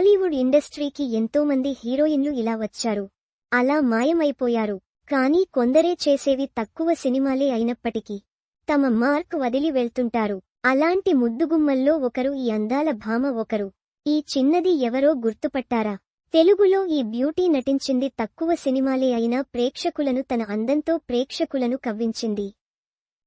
టాలీవుడ్ ఇండస్ట్రీకి ఎంతోమంది హీరోయిన్లు ఇలా వచ్చారు. అలా మాయమైపోయారు. కానీ కొందరే చేసేవి తక్కువ సినిమాలే అయినప్పటికీ తమ మార్క్ వదిలి వెళ్తుంటారు. అలాంటి ముద్దుగుమ్మల్లో ఒకరు ఈ అందాల భామ ఒకరు. ఈ చిన్నది ఎవరో గుర్తుపట్టారా? తెలుగులో ఈ బ్యూటీ నటించింది తక్కువ సినిమాలే అయినా ప్రేక్షకులను తన అందంతో ప్రేక్షకులను కవ్వించింది.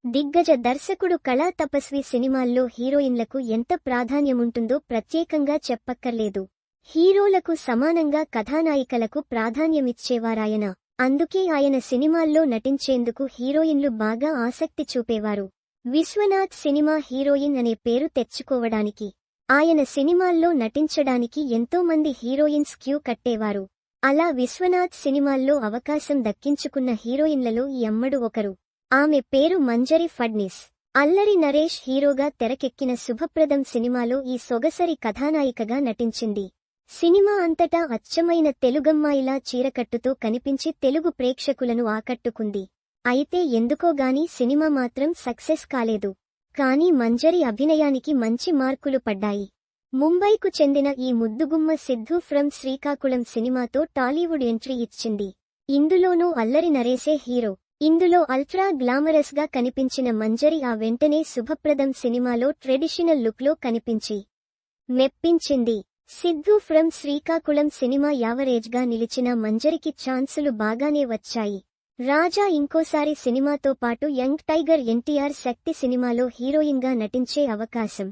దిగ్గజ దర్శకుడు కళా తపస్వి సినిమాల్లో హీరోయిన్లకు ఎంత ప్రాధాన్యముంటుందో ప్రత్యేకంగా చెప్పక్కర్లేదు. హీరోలకు సమానంగా కథానాయికలకు ప్రాధాన్యమిచ్చేవారాయన. అందుకే ఆయన సినిమాల్లో నటించేందుకు హీరోయిన్లు బాగా ఆసక్తి చూపేవారు. విశ్వనాథ్ సినిమా హీరోయిన్ అనే పేరు తెచ్చుకోవడానికి ఆయన సినిమాల్లో నటించడానికి ఎంతోమంది హీరోయిన్స్ క్యూ కట్టేవారు. అలా విశ్వనాథ్ సినిమాల్లో అవకాశం దక్కించుకున్న హీరోయిన్లలో ఈ అమ్మడు ఒకరు. ఆమె పేరు మంజరి ఫడ్నిస్. అల్లరి నరేష్ హీరోగా తెరకెక్కిన శుభప్రదం సినిమాలో ఈ సొగసరి కథానాయికగా నటించింది. సినిమా అంతటా అచ్చమైన తెలుగమ్మాయిలా చీరకట్టుతో కనిపించి తెలుగు ప్రేక్షకులను ఆకట్టుకుంది. అయితే ఎందుకోగాని సినిమా మాత్రం సక్సెస్ కాలేదు. కానీ మంజరి అభినయానికి మంచి మార్కులు పడ్డాయి. ముంబైకు చెందిన ఈ ముద్దుగుమ్మ సిద్ధు ఫ్రమ్ శ్రీకాకుళం సినిమాతో టాలీవుడ్ ఎంట్రీ ఇచ్చింది. ఇందులోనూ అల్లరి నరేసే హీరో. ఇందులో అల్ట్రా గ్లామరస్గా కనిపించిన మంజరి ఆ వెంటనే శుభప్రదం సినిమాలో ట్రెడిషనల్ లుక్లో కనిపించి మెప్పించింది. సిద్ధు ఫ్రమ్ శ్రీకాకుళం సినిమా యావరేజ్గా నిలిచిన మంజరికి ఛాన్సులు బాగానే వచ్చాయి. రాజా ఇంకోసారి సినిమాతో పాటు యంగ్ టైగర్ ఎన్టీఆర్ శక్తి సినిమాలో హీరోయిన్గా నటించే అవకాశం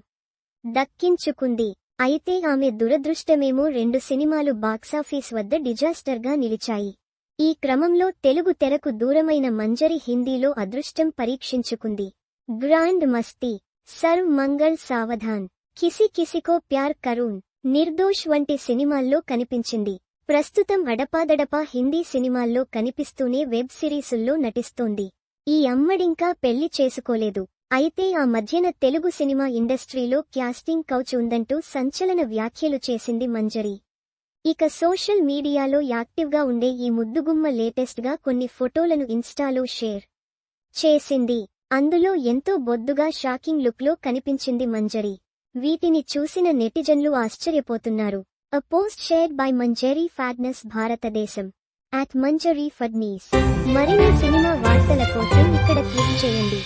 దక్కించుకుంది. అయితే ఆమె దురదృష్టమేమో రెండు సినిమాలు బాక్సాఫీస్ వద్ద డిజాస్టర్గా నిలిచాయి. ఈ క్రమంలో తెలుగు తెరకు దూరమైన మంజరి హిందీలో అదృష్టం పరీక్షించుకుంది. గ్రాండ్ మస్తీ సర్వ్ మంగళ్ సావధాన్ కిసి కిసికో ప్యార్ కరూన్ నిర్దోష్ వంటి సినిమాల్లో కనిపించింది. ప్రస్తుతం అడపాదడపా హిందీ సినిమాల్లో కనిపిస్తూనే వెబ్ సిరీసుల్లో నటిస్తోంది. ఈ అమ్మడింకా పెళ్ళి చేసుకోలేదు. అయితే ఆ మధ్యన తెలుగు సినిమా ఇండస్ట్రీలో క్యాస్టింగ్ కౌచ్ ఉందంటూ సంచలన వ్యాఖ్యలు చేసింది మంజరి. ఇక సోషల్ మీడియాలో యాక్టివ్గా ఉండే ఈ ముద్దుగుమ్మ లేటెస్ట్గా కొన్ని ఫోటోలను ఇన్స్టాలో షేర్ చేసింది. అందులో ఎంతో బొద్దుగా షాకింగ్ లుక్లో కనిపించింది మంజరి. వీటిని చూసిన నెటిజన్లు ఆశ్చర్యపోతున్నారు. A post shared by Manjari Phadnis భారతదేశం అట్ మంజరీ ఫడ్నీస్ మరిన్ని సినిమా వార్తల కోసం ఇక్కడ క్లిక్ చేయండి.